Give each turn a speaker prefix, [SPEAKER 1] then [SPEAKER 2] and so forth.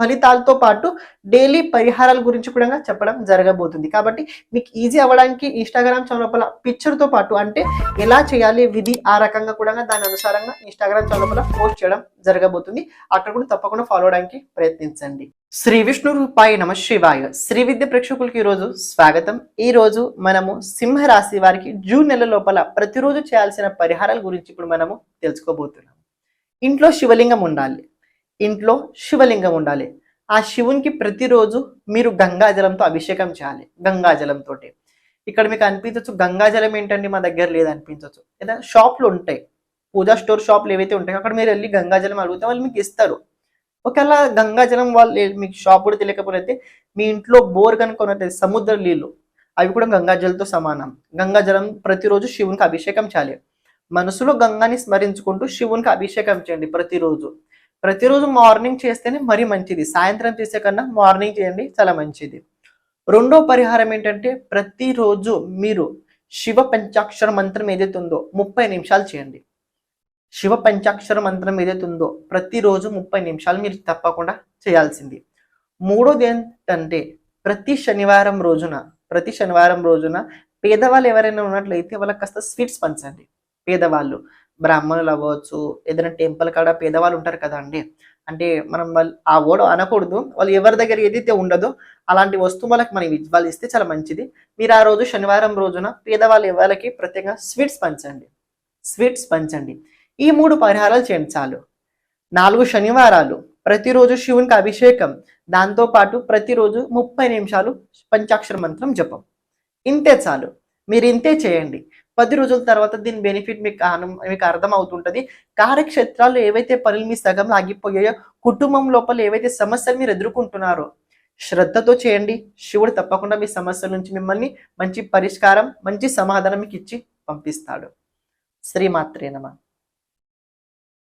[SPEAKER 1] ఫలితాలతో పాటు డైలీ పరిహారాల గురించి కూడా చెప్పడం జరగబోతుంది. కాబట్టి మీకు ఈజీ అవ్వడానికి ఇన్స్టాగ్రామ్ చౌలపల పిక్చర్తో పాటు అంటే ఎలా చేయాలి విధి ఆ రకంగా కూడా దాని అనుసారంగా ఇన్స్టాగ్రామ్ చౌలపల పోస్ట్ చేయడం జరగబోతుంది. అక్కడ కూడా తప్పకుండా ఫాలో అవడానికి ప్రయత్నించండి. శ్రీ విష్ణు రూపాయ నమ శివాయ. శ్రీ విద్య ప్రేక్షకులకి ఈరోజు స్వాగతం. ఈ రోజు మనము సింహ రాశి వారికి జూన్ నెల లోపల ప్రతిరోజు చేయాల్సిన పరిహారాల గురించి ఇప్పుడు మనము తెలుసుకోబోతున్నాం. ఇంట్లో శివలింగం ఉండాలి. ఇంట్లో శివలింగం ఉండాలి. ఆ శివునికి ప్రతిరోజు మీరు గంగాజలంతో అభిషేకం చేయాలి. గంగాజలంతో ఇక్కడ మీకు అనిపించవచ్చు గంగాజలం ఏంటండి మా దగ్గర లేదు అనిపించవచ్చు ఏదైనా షాప్లు ఉంటాయి. పూజా స్టోర్ షాప్లు ఏవైతే ఉంటాయో అక్కడ మీరు వెళ్ళి గంగాజలం అడిగితే వాళ్ళు మీకు ఇస్తారు. ఒకవేళ గంగాజలం వాళ్ళు మీకు షాప్ కూడా తెలియకపోతే మీ ఇంట్లో బోర్ కనుక సముద్ర నీళ్ళు అవి కూడా గంగాజలంతో సమానం. గంగాజలం ప్రతిరోజు శివునికి అభిషేకం చేయాలి. మనసులో గంగాని స్మరించుకుంటూ శివునికి అభిషేకం చేయండి ప్రతిరోజు. ప్రతిరోజు మార్నింగ్ చేస్తేనే మరీ మంచిది. సాయంత్రం చేసే కన్నా మార్నింగ్ చేయండి చాలా మంచిది. రెండో పరిహారం ఏంటంటే ప్రతిరోజు మీరు శివ పంచాక్షర మంత్రం ఏదైతే ఉందో ముప్పై నిమిషాలు చేయండి. శివ పంచాక్షర మంత్రం ఏదైతే ఉందో ప్రతిరోజు ముప్పై నిమిషాలు మీరు తప్పకుండా చేయాల్సింది. మూడోది ఏంటంటే ప్రతి శనివారం రోజున ప్రతి శనివారం రోజున పేదవాళ్ళు ఎవరైనా ఉన్నట్లయితే వాళ్ళకి కాస్త స్వీట్స్ పంచండి. పేదవాళ్ళు. బ్రాహ్మణులు అవ్వచ్చు ఏదైనా టెంపుల్ కాడ పేదవాళ్ళు ఉంటారు కదా అండి. అంటే మనం వాళ్ళు ఆ ఓడ అనకూడదు. వాళ్ళు ఎవరి దగ్గర ఏదైతే ఉండదో అలాంటి వస్తువు వాళ్ళకి మనం ఇ- వాళ్ళు ఇస్తే చాలా మంచిది. మీరు ఆ రోజు శనివారం రోజున పేదవాళ్ళు ఇవ్వాలకి ప్రత్యేకంగా స్వీట్స్ పంచండి. స్వీట్స్ పంచండి. ఈ మూడు పరిహారాలు చేయండి చాలు. నాలుగు శనివారాలు. ప్రతిరోజు శివునికి అభిషేకం. దాంతో పాటు ప్రతిరోజు ముప్పై నిమిషాలు పంచాక్షర మంత్రం జపం. ఇంతే చాలు. మీరు ఇంతే చేయండి. పది రోజుల తర్వాత దీని బెనిఫిట్ మీకు మీకు అర్థం అవుతుంటది కార్యక్షేత్రాలు ఏవైతే పనులు మీ సగం ఆగిపోయాయో కుటుంబం లోపల ఏవైతే సమస్యలు మీరు ఎదుర్కొంటున్నారో శ్రద్ధతో చేయండి. శివుడు తప్పకుండా మీ సమస్యల నుంచి మిమ్మల్ని మంచి పరిష్కారం మంచి సమాధానం మీకు ఇచ్చి పంపిస్తాడు. శ్రీమాత్రే నమ.